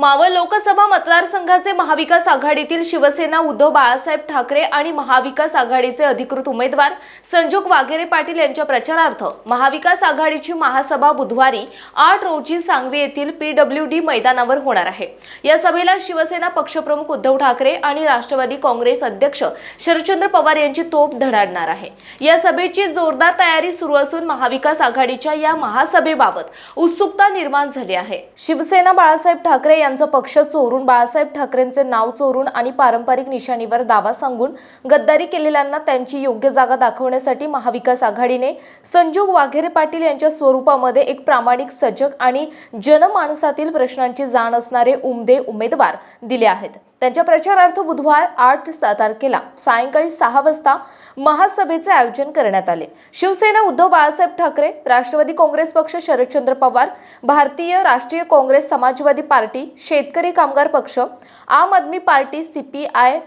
मावळ लोकसभा मतदारसंघाचे महाविकास आघाडीतील शिवसेना उद्धव बाळासाहेब ठाकरे आणि महाविकास आघाडीचे अधिकृत उमेदवार संजोग वाघेरे पाटील यांच्या प्रचारार्थ महाविकास आघाडीची महासभा बुधवारी आठ रोजी सांगवी येथील पीडब्ल्यू डी मैदानावर होणार आहे. या सभेला शिवसेना पक्षप्रमुख उद्धव ठाकरे आणि राष्ट्रवादी काँग्रेस अध्यक्ष शरदचंद्र पवार यांची तोप धडाडणार आहे. या सभेची जोरदार तयारी सुरू असून महाविकास आघाडीच्या या महासभेबाबत उत्सुकता निर्माण झाली आहे. शिवसेना बाळासाहेब ठाकरे यांचा पक्ष चोरून बाळासाहेब ठाकरेंचे नाव चोरून आणि पारंपरिक निशाणीवर दावा सांगून गद्दारी केलेल्यांना त्यांची योग्य जागा दाखवण्यासाठी महाविकास आघाडीने संजोग वाघेरे पाटील यांच्या स्वरूपामध्ये एक प्रामाणिक सजग आणि जनमानसातील प्रश्नांची जाण असणारे उमदे उमेदवार दिले आहेत. त्यांच्या प्रचारार्थ बुधवार आठ तारखेला सायंकाळी सहा वाजता महासभेचे आयोजन करण्यात आले. शिवसेना उद्धव बाळासाहेब ठाकरे राष्ट्रवादी काँग्रेस पक्ष शरदचंद्र पवार भारतीय राष्ट्रीय काँग्रेस समाजवादी party Shetkari Kamgar Paksha Aam Aadmi Party CPI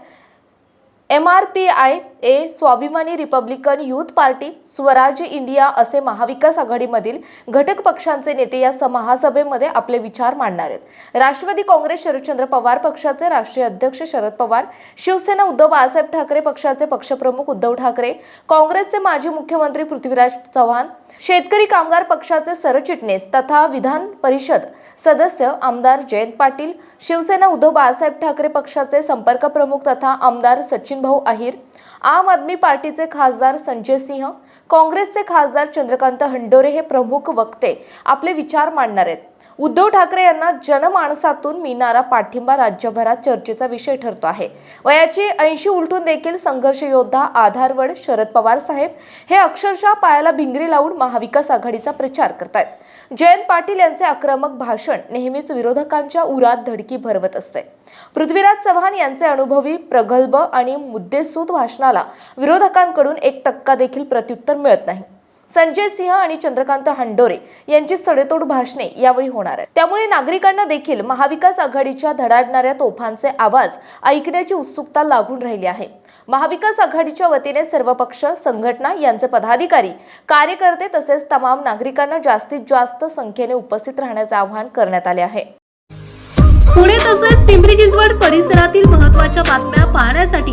M R P I A Swabhimani Republican youth party Swaraj India असे महाविकास आघाडीमधील घटक पक्षांचे नेते या महासभेमध्ये आपले विचार मांडणार आहेत. राष्ट्रवादी काँग्रेस शरदचंद्र पवार पक्षाचे राष्ट्रीय अध्यक्ष शरद पवार शिवसेना उद्धव बाळासाहेब ठाकरे पक्षाचे पक्षप्रमुख उद्धव ठाकरे काँग्रेसचे माजी मुख्यमंत्री पृथ्वीराज चव्हाण शेतकरी कामगार पक्षाचे सरचिटणीस तथा विधान परिषद सदस्य आमदार जयंत पाटील शिवसेना उद्धव बाळासाहेब ठाकरे पक्षाचे संपर्क प्रमुख तथा आमदार सचिन भाऊ अहिर आम आदमी पार्टीचे खासदार संजय सिंह काँग्रेसचे खासदार चंद्रकांत हंडोरे हे प्रमुख वक्ते आपले विचार मांडणार आहेत. उद्धव ठाकरे यांना जनमानसातून मिळणारा पाठिंबा राज्यभरात चर्चेचा विषय ठरतो आहे. वयाची ऐंशी उलटून देखील संघर्ष योद्धा आधारवड शरद पवार साहेब हे अक्षरशः पायाला भिंगरी लावून महाविकास आघाडीचा प्रचार करतायत. जयंत पाटील यांचे आक्रमक भाषण नेहमीच विरोधकांच्या उरात धडकी भरवत असते. पृथ्वीराज चव्हाण यांचे अनुभवी प्रगल्भ आणि मुद्देसूद भाषणाला विरोधकांकडून एक टक्का देखील प्रत्युत्तर मिळत नाही. संजय सिंह आणि चंद्रकांत हंडोरे यांची सडेतोड भाषणे यावेळी होणार आहेत त्यामुळे नागरिकांना देखील महाविकास आघाडीच्या धडाडणाऱ्या तोफांचे आवाज ऐकण्याची उत्सुकता लागून राहिली आहे. महाविकास आघाडीच्या वतीने सर्व पक्ष संघटना यांचे पदाधिकारी कार्यकर्ते तसेच तमाम नागरिकांना जास्तीत जास्त संख्येने उपस्थित राहण्याचे आवाहन करण्यात आले आहे. पुणे तसेच पिंपरी चिंचवड परिसरातील महत्त्वाच्या बातम्या पाहण्यासाठी